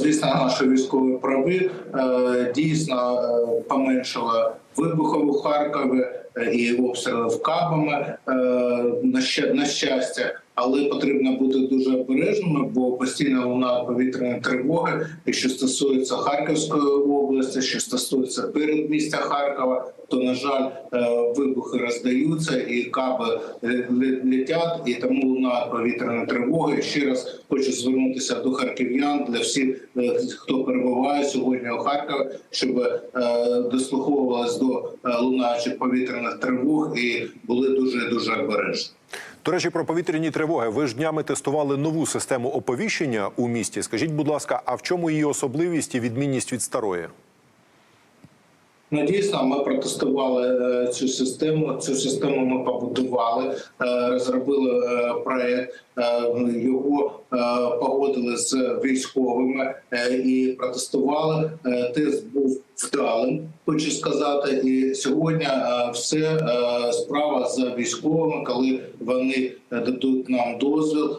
звісно, наші військові прави Е, дійсно е, вибухів у Харкові е, і обстрілів кабами е, на ща- на щастя. Але потрібно бути дуже обережними, бо постійно лунають повітряні тривоги. І що стосується Харківської області, що стосується передмістя Харкова, то на жаль, е, вибухи роздаються і каби летять, і тому лунають повітряні тривоги. Ще раз хочу звернутися до харків'ян для всіх, хто перебуває сьогодні у Харкові, щоб дослуховувалися до е, лунаючих повітряних тривог і були дуже дуже обережні. До речі, про повітряні тривоги. Ви ж днями тестували нову систему оповіщення у місті. Скажіть, будь ласка, а в чому її особливість і відмінність від старої? Ну, дійсно, ми протестували е, цю систему. Цю систему ми побудували, е, розробили проект. Його погодили з військовими і протестували. Тест був вдалим, хочу сказати. І сьогодні е, все е, справа за військовими, коли вони дадуть нам дозвіл.